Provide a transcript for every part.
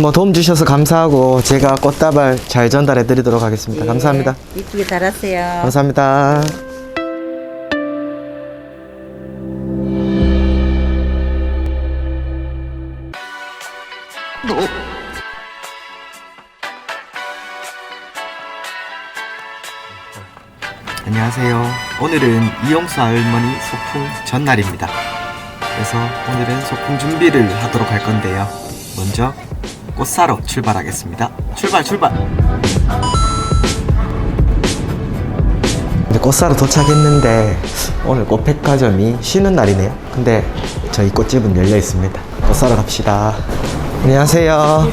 뭐 도움 주셔서 감사하고 제가 꽃다발 잘 전달해 드리도록 하겠습니다. 감사합니다. 네, 이쁘게 달았어요. 감사합니다. 안녕하세요. 오늘은 이용수 할머니 소풍 전날입니다. 그래서 오늘은 소풍 준비를 하도록 할 건데요. 먼저 꽃 사러 출발하겠습니다. 출발 출발! 이제 꽃 사러 도착했는데 오늘 꽃 백화점이 쉬는 날이네요. 근데 저희 꽃집은 열려 있습니다. 꽃 사러 갑시다. 안녕하세요.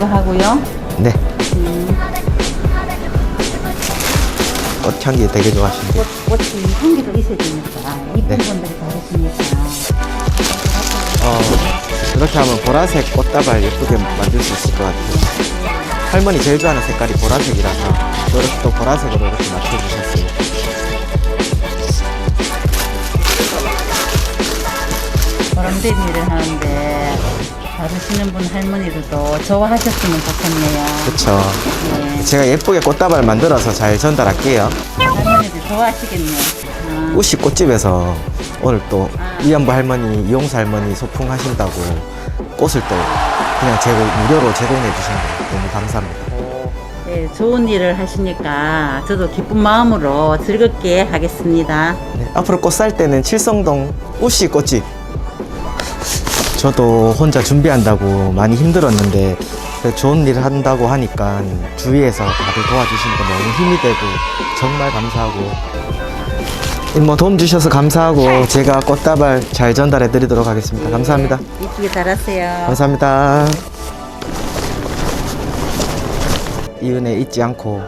하고요. 네. 꽃향기 되게 좋아하시는데. 꽃, 꽃이 향기도 있어야 되니까 이쁜 네. 분들이 다르시니까. 어, 그렇게 하면 보라색 꽃다발 예쁘게 만들 수 있을 것 같아요. 할머니 제일 좋아하는 색깔이 보라색이라서 이렇게 또 보라색으로 이렇게 맞춰주셨어요. 보람된 일을 하는데 다루시는 분 할머니들도 좋아하셨으면 좋겠네요. 그쵸. 네. 제가 예쁘게 꽃다발 만들어서 잘 전달할게요. 할머니들 좋아하시겠네요. 아, 우시 꽃집에서 오늘 또 이연부 할머니, 이용수 할머니 소풍 하신다고 꽃을 또 그냥 제공, 무료로 제공해 주신 거 너무 감사합니다. 네, 좋은 일을 하시니까 저도 기쁜 마음으로 즐겁게 하겠습니다. 네, 앞으로 꽃 살 때는 칠성동 우시 꽃집. 저도 혼자 준비한다고 많이 힘들었는데 좋은 일을 한다고 하니까 주위에서 다들 도와주시니까 너무 힘이 되고 정말 감사하고 뭐 도움 주셔서 감사하고 제가 꽃다발 잘 전달해 드리도록 하겠습니다. 감사합니다. 네, 이쁘게 달았어요. 감사합니다. 이 은혜 잊지 않고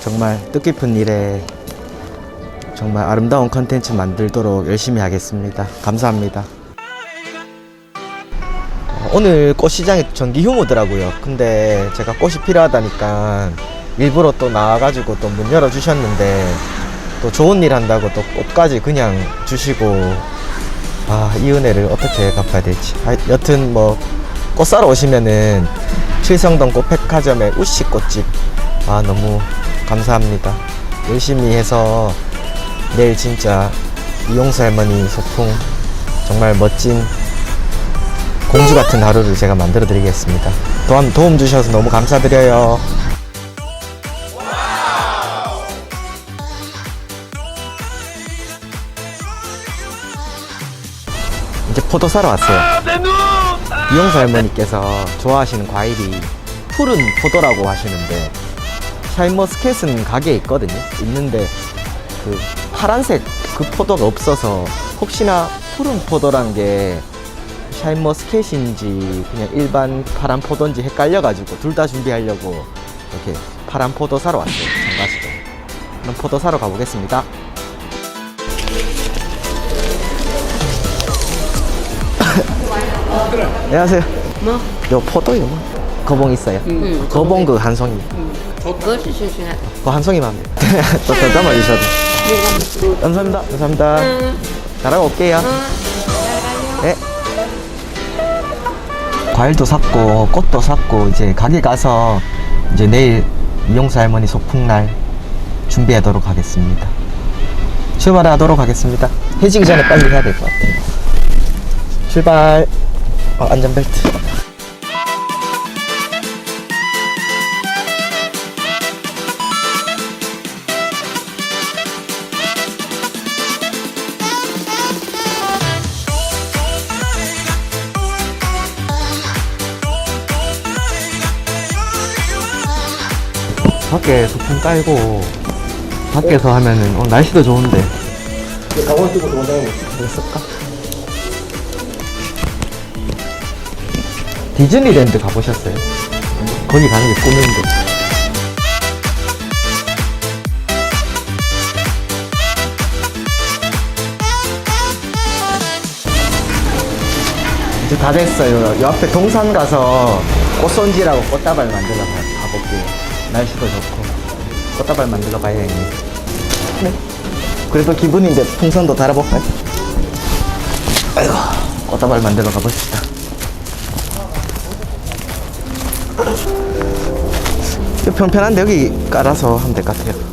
정말 뜻깊은 일에 정말 아름다운 컨텐츠 만들도록 열심히 하겠습니다. 감사합니다. 어, 오늘 꽃시장이 전기 휴무더라고요. 근데 제가 꽃이 필요하다니까 일부러 또 나와가지고 또 문 열어주셨는데 또 좋은 일 한다고 또 꽃까지 그냥 주시고 아, 이 은혜를 어떻게 갚아야 될지. 아, 여튼 뭐, 꽃 사러 오시면은 칠성동 꽃백화점의 우씨 꽃집. 아, 너무 감사합니다. 열심히 해서 내일 진짜 이용수 할머니 소풍 정말 멋진 공주 같은 하루를 제가 만들어 드리겠습니다. 도움, 도움 주셔서 너무 감사드려요. 이제 포도 사러 왔어요. 이용수 할머니께서 좋아하시는 과일이 푸른 포도라고 하시는데 샤인머스켓은 가게에 있거든요. 있는데 그 파란색 그 포도가 없어서 혹시나 푸른 포도란 게 샤인머 스켓인지 그냥 일반 파란 포도인지 헷갈려가지고 둘 다 준비하려고 이렇게 파란 포도 사러 왔어요. 장가시죠. 그럼 포도 사러 가보겠습니다. 안녕하세요. 뭐? 요 포도요. 거봉 있어요. 응. 거봉 그 한 송이. 그것이 실시간. 그한 송이만 합니다. 또더 담아 주셔도. 감사합니다. 감사합니다. 잘하고 올게요. 네. 과일도 샀고 꽃도 샀고 이제 가게 가서 이제 내일 이용수 할머니 소풍날 준비하도록 하겠습니다. 출발하도록 하겠습니다. 해지기 전에 빨리 해야 될 것 같아요. 출발. 어, 안전벨트. 밖에 소풍 깔고 밖에서 하면은 어, 날씨도 좋은데 강원 쓰고 동생 쓸까? 디즈니랜드 가보셨어요? 거기 가는 게 꿈인데 이제 다 됐어요. 요 앞에 동산 가서 꽃손지라고 꽃다발 가- 가볼게요. 날씨도 좋고 꽃다발 만들러 가야겠네. 네. 그래도 기분인데 풍선도 달아볼까요? 아이고, 꽃다발 만들어 가봅시다. 이거 편편한데 여기 깔아서 하면 될 것 같아요.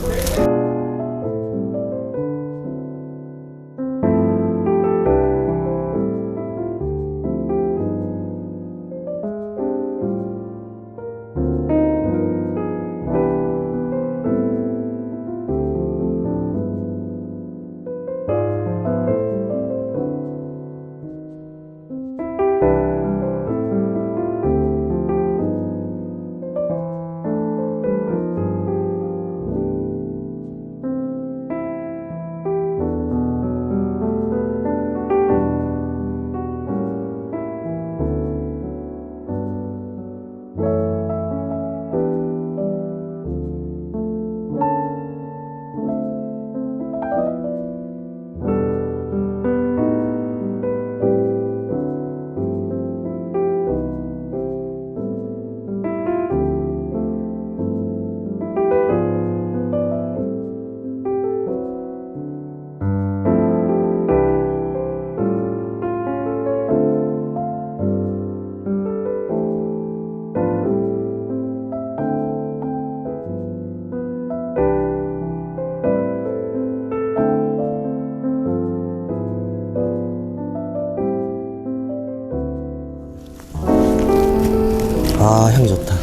아, 향 좋다.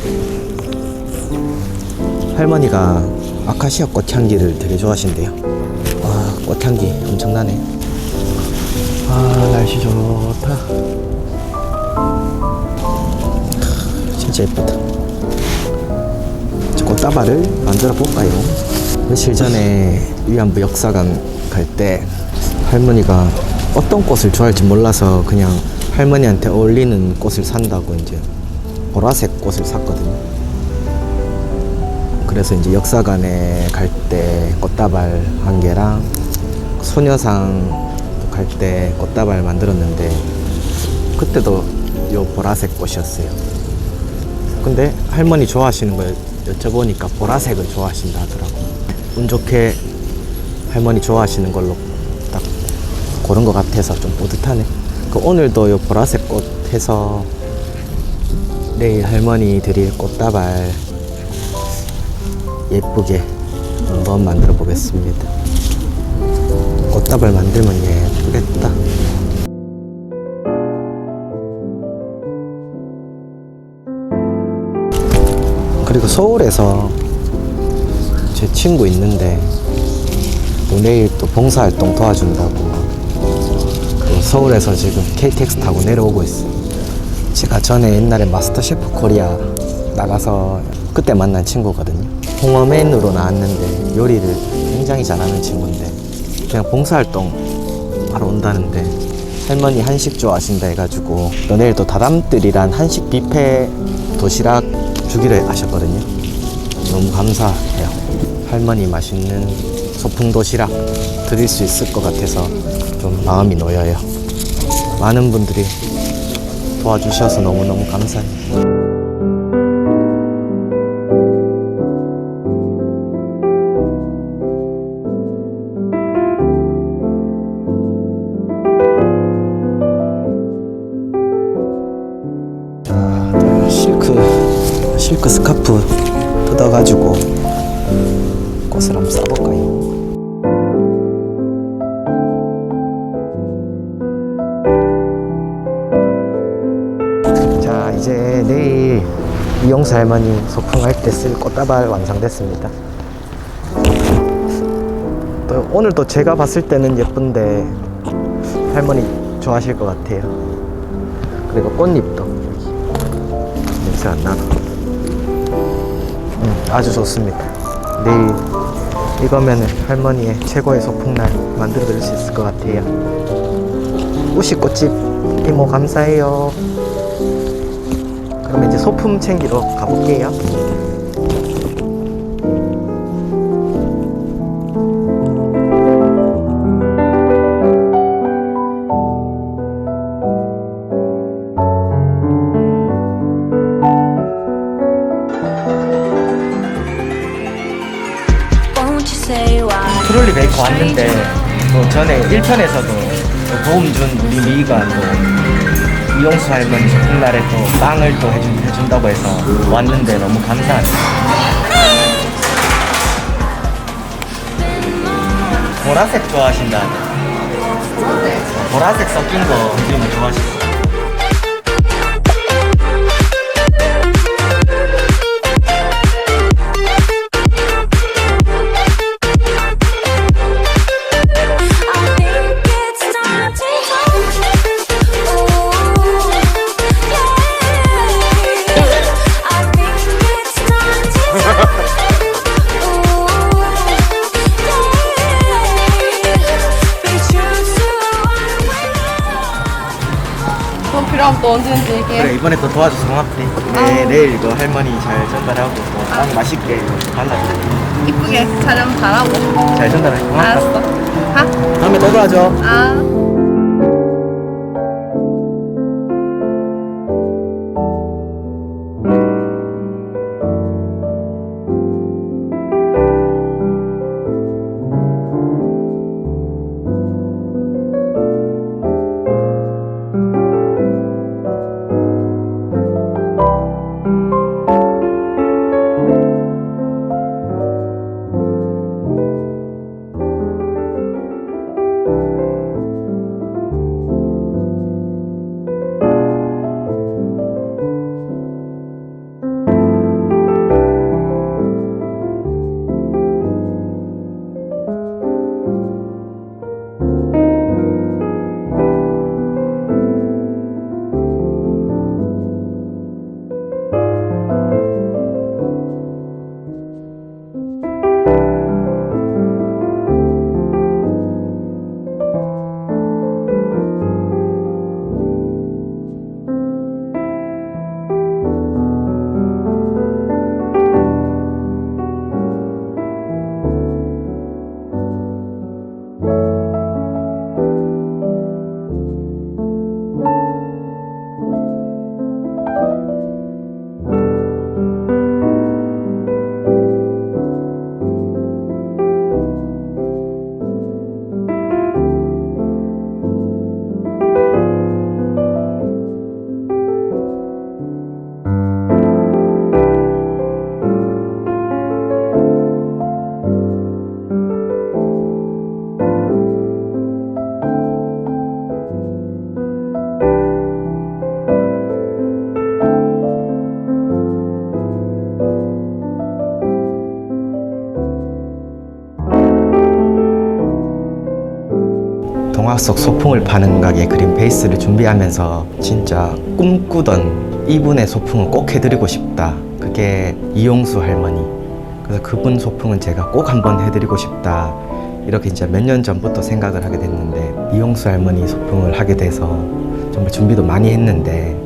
할머니가 아카시아 꽃향기를 되게 좋아하신대요. 와, 꽃향기 엄청나네. 아, 날씨 좋다. 크, 진짜 예쁘다. 저 꽃다발을 만들어 볼까요? 며칠 전에 위안부 역사관 갈 때 할머니가 어떤 꽃을 좋아할지 몰라서 그냥 할머니한테 어울리는 꽃을 산다고 이제 보라색 꽃을 샀거든요. 그래서 이제 역사관에 갈 때 꽃다발 한 개랑 소녀상 갈 때 꽃다발 만들었는데 그때도 요 보라색 꽃이었어요. 근데 할머니 좋아하시는 걸 여쭤보니까 보라색을 좋아하신다 하더라고. 운 좋게 할머니 좋아하시는 걸로 딱 고른 것 같아서 좀 뿌듯하네. 그 오늘도 요 보라색 꽃 해서 내일 할머니 드릴 꽃다발 예쁘게 한번 만들어 보겠습니다. 꽃다발 만들면 예쁘겠다. 그리고 서울에서 제 친구 있는데 또 내일 또 봉사활동 도와준다고 또 서울에서 지금 KTX 타고 내려오고 있어요. 제가 전에 옛날에 마스터 셰프 코리아 나가서 그때 만난 친구거든요. 홍어맨으로 나왔는데 요리를 굉장히 잘하는 친구인데 그냥 봉사활동 하러 온다는데 할머니 한식 좋아하신다 해가지고 또 내일 또 다담들이란 한식 뷔페 도시락 주기로 하셨거든요. 너무 감사해요. 할머니 맛있는 소풍 도시락 드릴 수 있을 것 같아서 좀 마음이 놓여요. 많은 분들이 도와주셔서 너무너무 감사해요. 자, 실크, 실크 스카프 뜯어가지고 꽃을 한번 싸볼까요? 할머니 소풍할 때 쓸 꽃다발 완성됐습니다. 또 오늘 또 제가 봤을 때는 예쁜데 할머니 좋아하실 것 같아요. 그리고 꽃잎도 냄새 안 나나 음, 아주 좋습니다. 내일 이거면 할머니의 최고의 소풍날 만들어 드릴 수 있을 것 같아요. 우시 꽃집 이모 감사해요 이제 소품 챙기러 가볼게요. 트롤리 베이커 왔는데 또 전에 1편에서도 또 도움 준 우리 미희가 또 이용수 할머니 소풍날에 또 빵을 또 해준, 해준다고 해서 왔는데 너무 감사합니다. 보라색 좋아하신다네. 보라색 섞인 거 지금 좋아하시고. 필요하면 또 언제든지 얘기해. 그래 이번에 또 도와줘서 고맙대. 네, 내일 이거 할머니 잘 전달하고 또 빵 맛있게 발라줄게. 이쁘게 촬영 잘하고. 잘 전달해. 고맙다. 알았어. 가. 다음에 또 도와줘. 아. 속 소풍을 파는 가게 그린 베이스를 준비하면서 진짜 꿈꾸던 이분의 소풍은 꼭 해드리고 싶다. 그게 이용수 할머니. 그래서 그분 소풍은 제가 꼭 한번 해드리고 싶다. 이렇게 이제 몇 년 전부터 생각을 하게 됐는데 이용수 할머니 소풍을 하게 돼서 정말 준비도 많이 했는데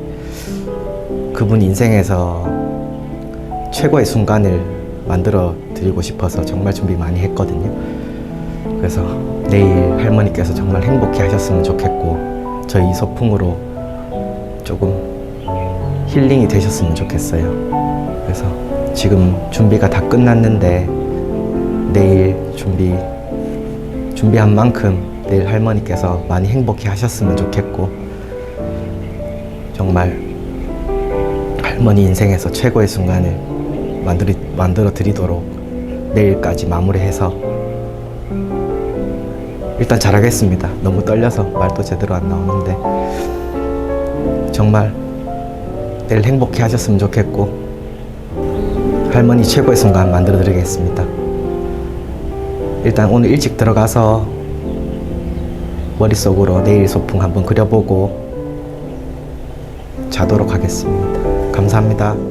그분 인생에서 최고의 순간을 만들어 드리고 싶어서 정말 준비 많이 했거든요. 그래서 내일 할머니께서 정말 행복해 하셨으면 좋겠고 저희 이 소풍으로 조금 힐링이 되셨으면 좋겠어요. 그래서 지금 준비가 다 끝났는데 내일 준비 준비한 만큼 내일 할머니께서 많이 행복해 하셨으면 좋겠고 정말 할머니 인생에서 최고의 순간을 만들어 드리도록 내일까지 마무리해서 일단 잘하겠습니다. 너무 떨려서 말도 제대로 안 나오는데 정말 내일 행복해 하셨으면 좋겠고 할머니 최고의 순간 만들어 드리겠습니다. 일단 오늘 일찍 들어가서 머릿속으로 내일 소풍 한번 그려보고 자도록 하겠습니다. 감사합니다.